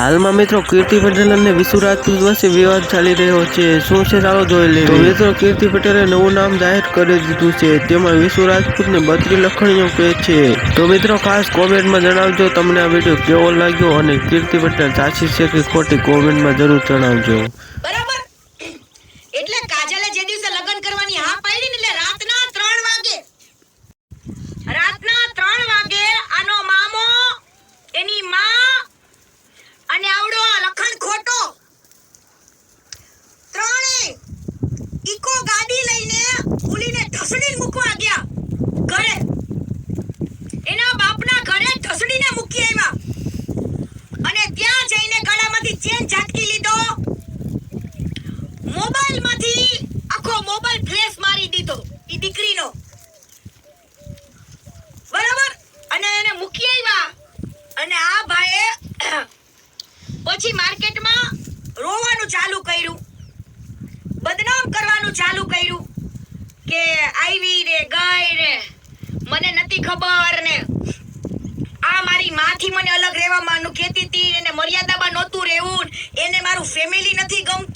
હાલમાં મિત્રો કીર્તિ પટેલ અને વિશુ રાજપૂત વચ્ચે વિવાદ ચાલી રહ્યો છે. શું છે ચાલો જોઈ લઈએ મિત્રો કીર્તિ પટેલે નવું નામ જાહેર કરી દીધું છે. તેમાં વિશુ રાજપૂતને બત્રી લખણીઓ કહે છે. તો મિત્રો ખાસ કોમેન્ટમાં જણાવજો. તમને આ વીડિયો કેવો લાગ્યો અને કીર્તિ પટેલ સાચી છે કે ખોટી કોમેન્ટમાં જરૂર જણાવજો. રાતના ત્રણ વાગે, રાતના ત્રણ વાગે આનો મામો એની માં અને આવડો આ લખણ ખોટો ત્રણે ઈકો ગાડી લઈને ઉલીને ઢસડીને મૂકવા ગયા. ઘરે. એના બાપના ઘરે ઢસડીને મૂકી આવ્યા. અને ત્યાં જઈને ગળામાંથી ચેન ઝાટકી લીધો. મોબાઈલમાંથી આખો મોબાઈલ ફ્લેશ મારી દીધો એ દીકરીનો. બરાબર? અને એને મૂકી આવ્યા. અને આ ભાઈએ પછી માર્કેટમાં રોવાનું ચાલુ કર્યું બદનામ ચાલુ કર્યું કે આવી રે, ગઈ રે. મને નથી ખબર ને. આ મારી માથી મને અલગ રહેવા માનું કહેતી હતી, એને મર્યાદામાં નહોતું રહેવું એને મારું ફેમિલી નથી ગમતું.